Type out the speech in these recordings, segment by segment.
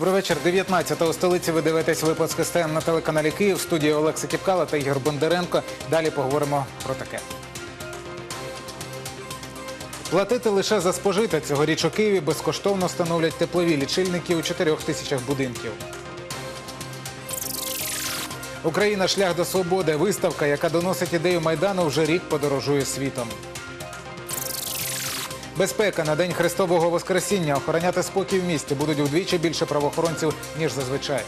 Добрий вечір. 19-го столиці ви дивитесь випуск СТН на телеканалі Київ. В студії Олекса Кіпкала та Ігор Бондаренко. Далі поговоримо про таке. Платити лише за спожите цьогоріч у Києві безкоштовно встановлять теплові лічильники у 4 тисячах будинків. Україна шлях до свободи. Виставка, яка доносить ідею майдану, вже рік подорожує світом. Безпека на день Христового Воскресіння. Охороняти спокій в місті будуть вдвічі більше правоохоронців ніж зазвичай.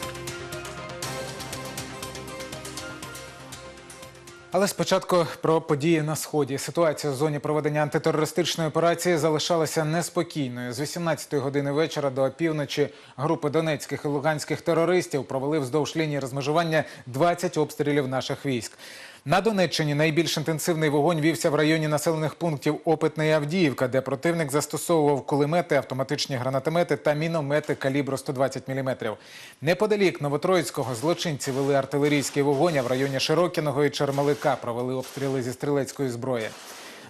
Але спочатку про події на сході. Ситуація в зоні проведення антитерористичної операції залишалася неспокійною. З 18-ї години вечора до опівночі групи донецьких і луганських терористів провели вздовж лінії розмежування 20 обстрілів наших військ. На Донеччині найбільш інтенсивний вогонь вівся в районі населених пунктів Опитна і Авдіївка, де противник застосовував кулемети, автоматичні гранатомети та міномети калібру 120 мм. Неподалік Новотроїцького злочинці вели артилерійський вогонь, а в районі Широкіного і Чермалика провели обстріли зі стрілецької зброї.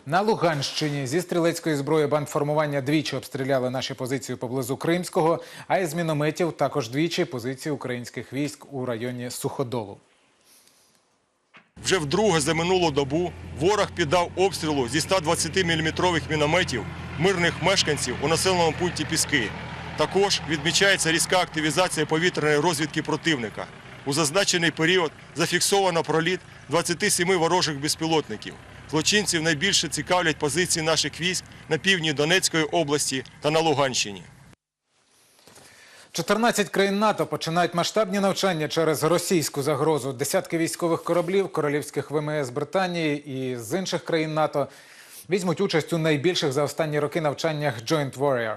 На Луганщині зі стрілецької зброї бандформування двічі обстріляли наші позиції поблизу Кримського, а із мінометів також двічі позиції українських військ у районі Суходолу. Вже вдруге за минулу добу ворог піддав обстрілу зі 120-мм мінометів мирних мешканців у населеному пункті Піски. Також відмічається різка активізація повітряної розвідки противника. У зазначений період зафіксовано проліт 27 ворожих безпілотників. Злочинців найбільше цікавлять позиції наших військ на півдні Донецької області та на Луганщині. 14 країн НАТО починають масштабні навчання через російську загрозу. Десятки військових кораблів, королівських ВМС Британії і з інших країн НАТО візьмуть участь у найбільших за останні роки навчаннях Joint Warrior.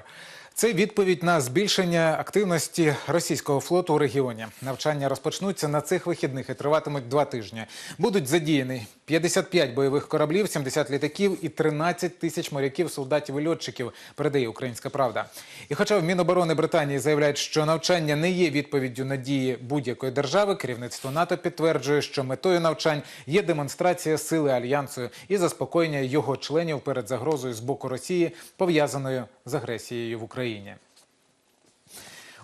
Це відповідь на збільшення активності російського флоту у регіоні. Навчання розпочнуться на цих вихідних і триватимуть два тижні. Будуть задіяні 55 бойових кораблів, 70 літаків і 13 тисяч моряків, солдатів і льотчиків. Передає Українська Правда. І хоча в Міноборони Британії заявляють, що навчання не є відповіддю на дії будь-якої держави, керівництво НАТО підтверджує, що метою навчань є демонстрація сили альянсу і заспокоєння його членів перед загрозою з боку Росії, пов'язаною з агресією в Україні.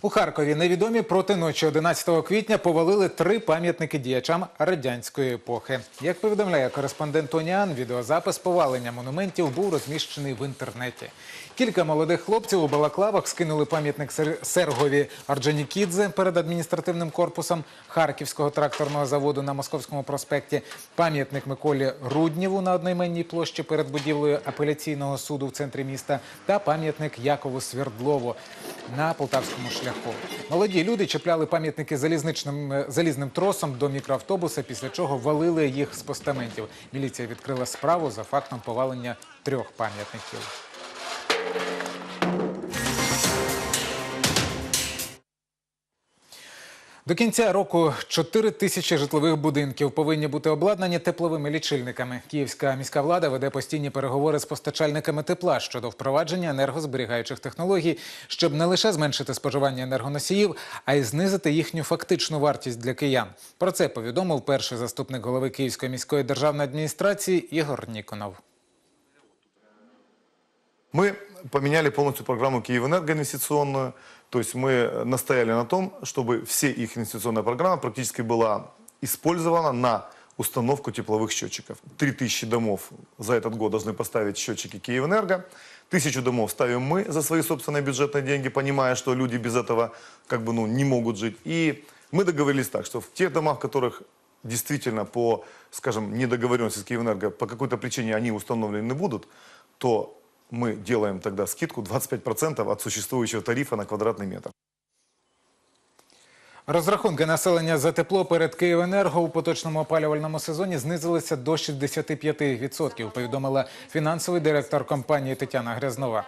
У Харкові невідомі проти ночі 11 квітня повалили три пам'ятники діячам радянської епохи. Як повідомляє кореспондент Оніан, відеозапис повалення монументів був розміщений в інтернеті. Кілька молодих хлопців у балаклавах скинули пам'ятник Сер- Сергові Орджонікідзе перед адміністративним корпусом Харківського тракторного заводу на Московському проспекті, пам'ятник Миколі Руднєву на одноіменній площі перед будівлею апеляційного суду в центрі міста та пам'ятник Якову Свердлову на Полтавському шляху. Молоді люди чіпляли пам'ятники залізничним е, залізним тросом до мікроавтобуса, після чого валили їх з постаментів. Міліція відкрила справу за фактом повалення трьох пам'ятників. До кінця року 4 тисячі житлових будинків повинні бути обладнані тепловими лічильниками. Київська міська влада веде постійні переговори з постачальниками тепла щодо впровадження енергозберігаючих технологій, щоб не лише зменшити споживання енергоносіїв, а й знизити їхню фактичну вартість для киян. Про це повідомив перший заступник голови Київської міської державної адміністрації Ігор Ніконов. Мы поменяли полностью программу «Киевэнерго» инвестиционную. То есть мы настояли на том, чтобы все их инвестиционная программа практически была использована на установку тепловых счетчиков. 3000 домов за этот год должны поставить счетчики «Киевэнерго». Тысячу домов ставим мы за свои собственные бюджетные деньги, понимая, что люди без этого как бы, ну, не могут жить. И мы договорились так, что в тех домах, в которых действительно по, скажем, недоговоренности с Киевэнерго по какой-то причине они установлены будут, то мы делаем тогда скидку 25% от существующего тарифа на квадратный метр. Розрахунки населення за тепло перед Київенерго у поточному опалювальному сезоні знизилися до 65%, повідомила фінансовий директор компанії Тетяна Грязнова.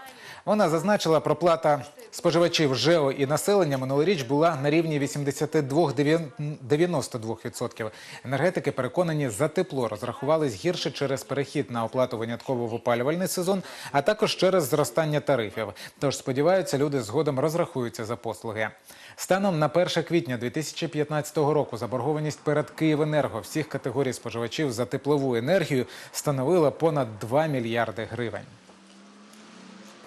Вона зазначила, проплата споживачів ЖЕО і населення минулоріч була на рівні 82-92%. Енергетики переконані, за тепло розрахувались гірше через перехід на оплату винятково в опалювальний сезон, а також через зростання тарифів. Тож сподіваються, люди згодом розрахуються за послуги. Станом на 1 квітня 2015 року заборгованість перед Київенерго всіх категорій споживачів за теплову енергію становила понад 2 мільярди гривень.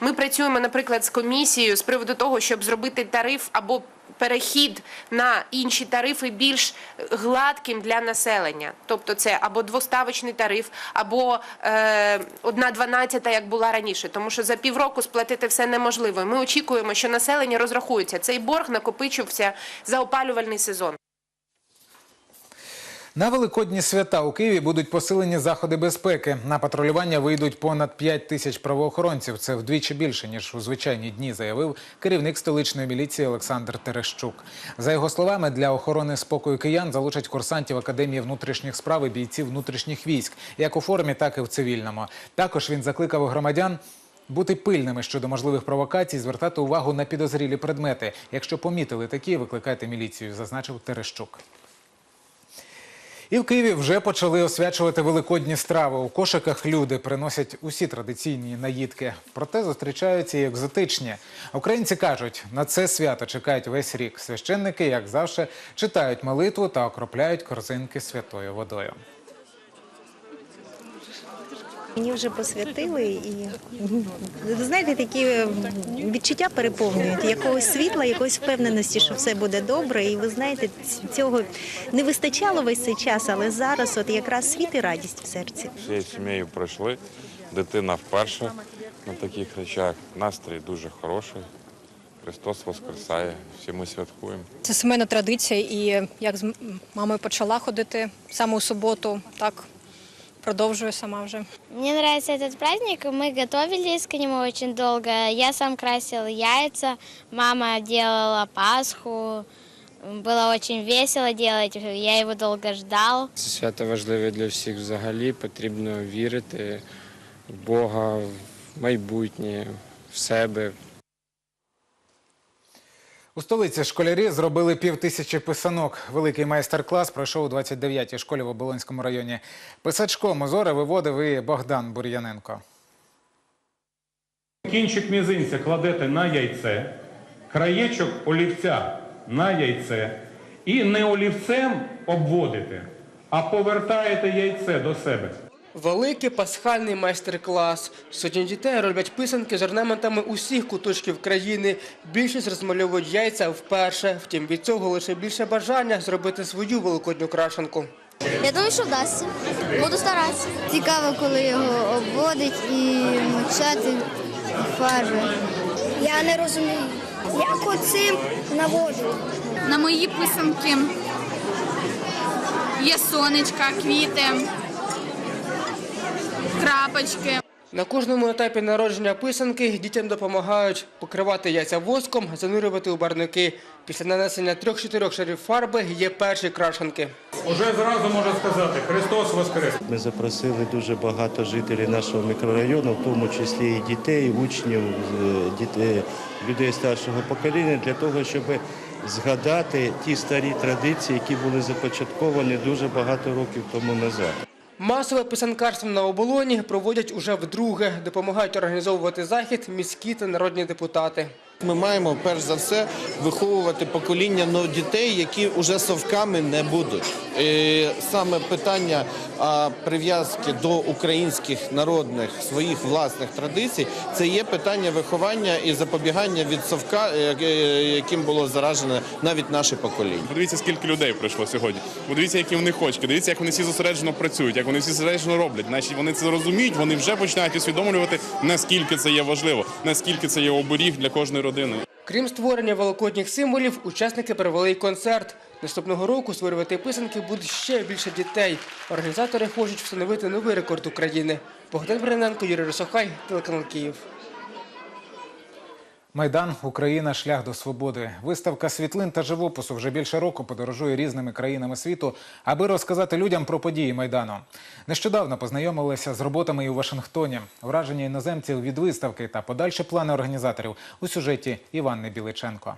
Ми працюємо, наприклад, з комісією з приводу того, щоб зробити тариф або перехід на інші тарифи більш гладким для населення. Тобто це або двоставочний тариф, або е, одна дванадцята, як була раніше. Тому що за півроку сплатити все неможливо. Ми очікуємо, що населення розрахується. Цей борг накопичився за опалювальний сезон. На великодні свята у Києві будуть посилені заходи безпеки. На патрулювання вийдуть понад 5 тисяч правоохоронців. Це вдвічі більше ніж у звичайні дні, заявив керівник столичної міліції Олександр Терещук. За його словами, для охорони спокою киян залучать курсантів академії внутрішніх справ і бійців внутрішніх військ, як у формі, так і в цивільному. Також він закликав громадян. Бути пильними щодо можливих провокацій, звертати увагу на підозрілі предмети. Якщо помітили такі, викликайте міліцію, зазначив Терещук. І в Києві вже почали освячувати великодні страви. У кошиках люди приносять усі традиційні наїдки. Проте зустрічаються і екзотичні. Українці кажуть, на це свято чекають весь рік. Священники, як завжди, читають молитву та окропляють корзинки святою водою. Мені вже посвятили і ви знаєте, такі е, відчуття переповнюють якогось світла, якоїсь впевненості, що все буде добре. І ви знаєте, цього не вистачало весь цей час, але зараз от якраз світ і радість в серці. Всією сім'єю пройшли. Дитина вперше на таких речах. Настрій дуже хороший. Христос Воскресає. Всі ми святкуємо. Це сімейна традиція, і як з мамою почала ходити саме у суботу, так продовжую сама вже. Мне нравится этот праздник. Мы готовились к нему очень долго. Я сам красил яйца, мама делала Пасху. Было очень весело делать. Я его долго ждал. Це свято важливе для всіх взагалі. Потрібно вірити в Бога, в майбутнє, в себе, У столиці школярі зробили пів тисячі писанок. Великий майстер-клас пройшов у 29-й школі в Оболонському районі. Писачком узори виводив і Богдан Бур'яненко. Кінчик мізинця кладете на яйце, краєчок олівця на яйце і не олівцем обводите, а повертаєте яйце до себе. Великий пасхальний майстер-клас. Сотні дітей роблять писанки з орнаментами усіх куточків країни. Більшість розмальовують яйця вперше. Втім, від цього лише більше бажання зробити свою великодню крашенку. Я думаю, що вдасться. Буду старатися. Цікаво, коли його обводить і мочати фарби. Я не розумію, як оцим наводити. На мої писанки є сонечка, квіти, крапочки. На кожному етапі народження писанки дітям допомагають покривати яйця воском, занурювати у барники. Після нанесення трьох-чотирьох шарів фарби є перші крашенки. Уже зразу можу сказати, Христос Воскрес! Ми запросили дуже багато жителів нашого мікрорайону, в тому числі і дітей, учнів, е, дітей, людей старшого покоління, для того, щоб згадати ті старі традиції, які були започатковані дуже багато років тому назад. Масове писанкарство на оболоні проводять уже вдруге. Допомагають організовувати захід міські та народні депутати. Ми маємо перш за все виховувати покоління дітей, які вже совками не будуть. Саме питання прив'язки до українських народних своїх власних традицій це є питання виховання і запобігання від совка, е, е, яким було заражене навіть наше покоління. Подивіться, скільки людей прийшло сьогодні. Подивіться, які вони хочуть. Дивіться, як вони всі зосереджено працюють, як вони всі зосереджено роблять. Значить, вони це розуміють, вони вже починають усвідомлювати, наскільки це є важливо, наскільки це є оберіг для кожної родини. Крім створення великодніх символів, учасники провели й концерт. Наступного року створювати писанки буде ще більше дітей. Організатори хочуть встановити новий рекорд України. Богдан Бриненко, Юрій Росохай, телеканал Київ. Майдан Україна шлях до свободи. Виставка світлин та живопису вже більше року подорожує різними країнами світу, аби розказати людям про події майдану. Нещодавно познайомилися з роботами і у Вашингтоні. Враження іноземців від виставки та подальші плани організаторів у сюжеті Іванни Біличенко.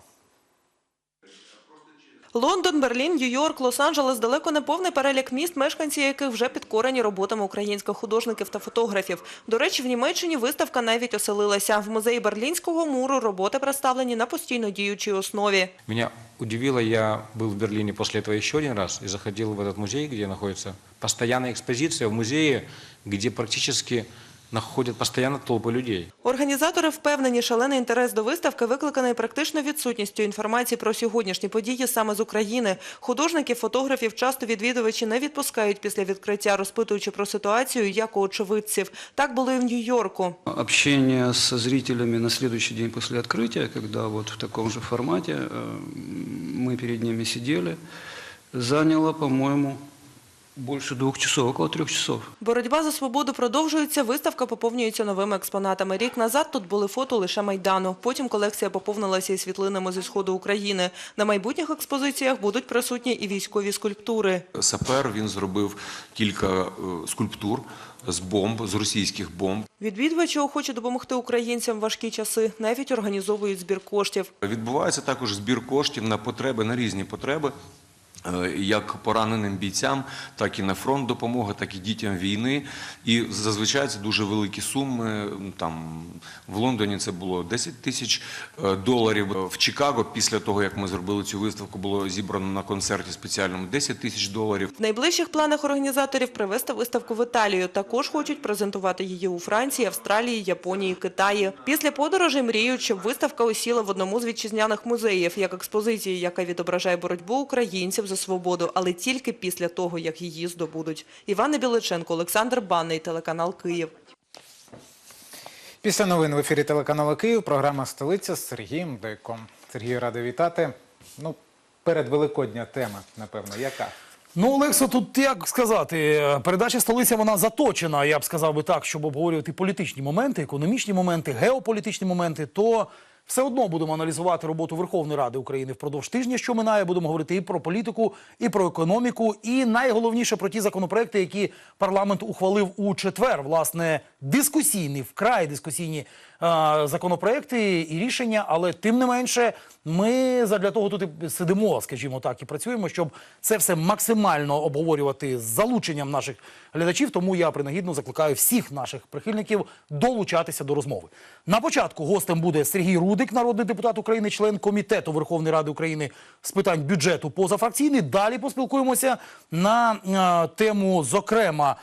Лондон, Берлін, Нью-Йорк, Лос-Анджелес – далеко не повний перелік міст, мешканці яких вже підкорені роботами українських художників та фотографів. До речі, в Німеччині виставка навіть оселилася. В музеї Берлінського муру роботи представлені на постійно діючій основі. Меня удивило, я был в Берлине после этого еще один раз и заходил в этот музей, где находится постоянная экспозиция в музее, где практически находят постоянно толпы людей. Організатори впевнені, шалений інтерес до виставки викликаний практично відсутністю інформації про сьогоднішні події саме з України. Художників, фотографів часто відвідувачі не відпускають після відкриття, розпитуючи про ситуацію як у очевидців. Так було і в Нью-Йорку. Общение со зрителями на следующий день после открытия, когда вот в таком же формате э, мы перед ними сидели, заняло, по-моему, больше двух часов, около трех часов. Боротьба за свободу продовжується, виставка поповнюється новими експонатами. Рік назад тут були фото лише Майдану. Потім колекція поповнилася і світлинами зі сходу України. На майбутніх експозиціях будуть присутні і військові скульптури. Сапер він зробив кілька е, скульптур з бомб, з російських бомб. Відвідувачі охочі допомогти українцям в важкі часи, навіть організовують збір коштів. Відбувається також збір коштів на потреби, на різні потреби. Е, Як пораненим бійцям, так і на фронт допомога, так і дітям війни. І зазвичай це дуже великі суми. Там в Лондоні це було 10 тисяч е, доларів. В Чикаго, після того як ми зробили цю виставку, було зібрано на концерті спеціальному 10 тисяч доларів. В найближчих планах організаторів привезти виставку в Італію. Також хочуть презентувати її у Франції, Австралії, Японії, Китаї. Після подорожей мріють, щоб виставка осіла в одному з вітчизняних музеїв, як експозиції, яка відображає боротьбу українців за свободу, але тільки після того, як її здобудуть. Івана Біличенко, Олександр Банний, телеканал Київ. Після новин в ефірі телеканалу Київ програма Столиця з Сергієм Дойком. Сергію радий вітати. Ну, передвеликодня тема, напевно, яка? Ну, Олексо, тут як сказати, передача столиця вона заточена, я б сказав би так, щоб обговорювати політичні моменти, економічні моменти, геополітичні моменти. То все одно будемо аналізувати роботу Верховної Ради України впродовж тижня, що минає. Будемо говорити і про політику, і про економіку, і найголовніше про ті законопроекти, які парламент ухвалив у четвер. Власне, дискусійні, вкрай дискусійні законопроекти і рішення. Але тим не менше, ми задля того тут і сидимо, скажімо так, і працюємо, щоб це все максимально обговорювати з залученням наших глядачів. Тому я принагідно закликаю всіх наших прихильників долучатися до розмови. На початку гостем буде Сергій Рудик, народний депутат України, член комітету Верховної Ради України з питань бюджету позафракційний. Далі поспілкуємося на е, тему, зокрема,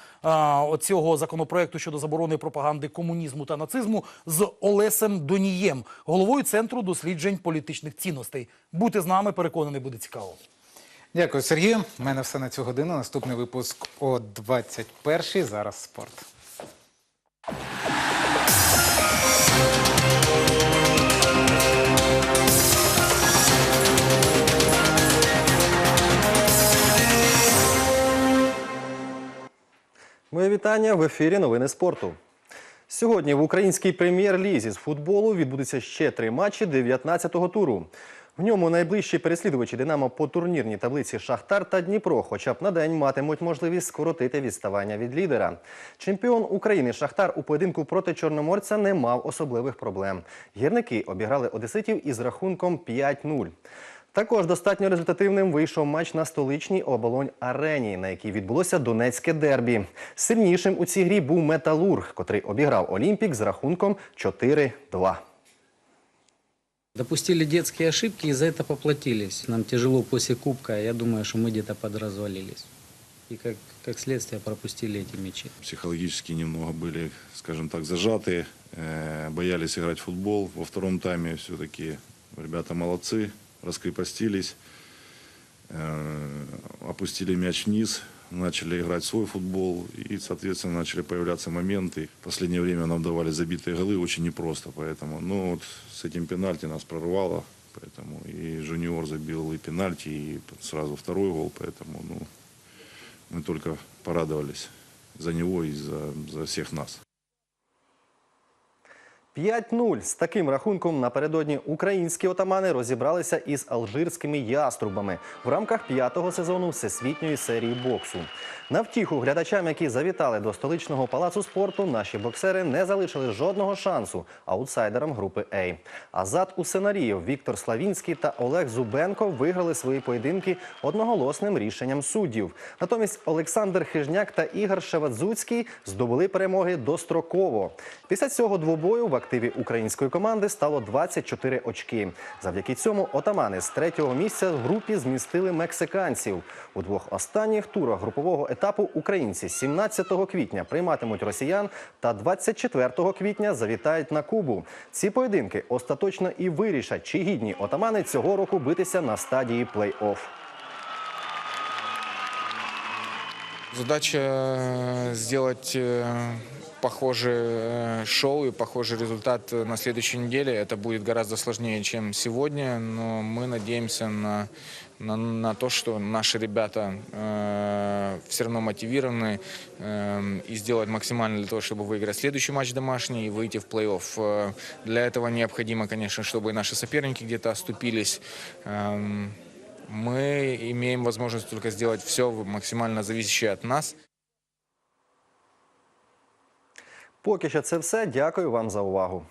оцього законопроекту щодо заборони пропаганди комунізму та нацизму з Олесем Донієм, головою центру досліджень політичних цінностей. Бути з нами, переконаний, буде цікаво. Дякую, Сергію. У мене все на цю годину. Наступний випуск о 21-й. Зараз спорт. Моє вітання в ефірі Новини спорту. Сьогодні в українській прем'єр-лізі з футболу відбудуться ще три матчі 19-го туру. В ньому найближчі переслідувачі Динамо по турнірній таблиці Шахтар та Дніпро, хоча б на день матимуть можливість скоротити відставання від лідера. Чемпіон України Шахтар у поєдинку проти Чорноморця не мав особливих проблем. Гірники обіграли одеситів із рахунком 5-0. Також достатньо результативним вийшов матч на столичній оболонь арені, на якій відбулося донецьке дербі. Сильнішим у цій грі був Металург, котрий обіграв Олімпік з рахунком 4-2. Допустили детские ошибки и за это поплатились. Нам тяжело после Кубка, я думаю, что мы где-то подразвалились. И как, как следствие пропустили эти мячи. психологически немного были, скажем так, зажаты, э, боялись играть в футбол. Во втором тайме все-таки ребята молодцы, Раскрепостились, э, опустили мяч вниз, начали играть свой футбол и, соответственно, начали появляться моменты. В последнее время нам давали забитые голы очень непросто, поэтому, ну, вот с этим пенальти нас прорвало, поэтому и Жуниор забил и пенальти, и сразу второй гол, поэтому, ну, мы только порадовались за него и за, за всех нас. 5-0. З таким рахунком напередодні українські отамани розібралися із алжирськими яструбами в рамках п'ятого сезону всесвітньої серії боксу. На втіху глядачам, які завітали до столичного палацу спорту, наші боксери не залишили жодного шансу аутсайдерам групи А. Азат Усенарієв, Віктор Славінський та Олег Зубенко виграли свої поєдинки одноголосним рішенням суддів. Натомість Олександр Хижняк та Ігор Шевадзуцький здобули перемоги достроково. Після цього двобою в активі української команди стало 24 очки. Завдяки цьому отамани з третього місця в групі змістили мексиканців. У двох останніх турах групового етапу українці 17 квітня прийматимуть росіян та 24 квітня завітають на Кубу. Ці поєдинки остаточно і вирішать, чи гідні отамани цього року битися на стадії плей-офф. Задача э, сделать э, похожее э, шоу и похожий результат э, на следующей неделе. Это будет гораздо сложнее, чем сегодня, но мы надеемся на, на, на то, что наши ребята э, все равно мотивированы э, и сделать максимально для того, чтобы выиграть следующий матч домашний и выйти в плей-офф. Э, Для этого необходимо, конечно, чтобы наши соперники где-то оступились. Эм, Мы имеем возможность только сделать все максимально зависящее от нас. Поки що це все. Дякую вам за увагу.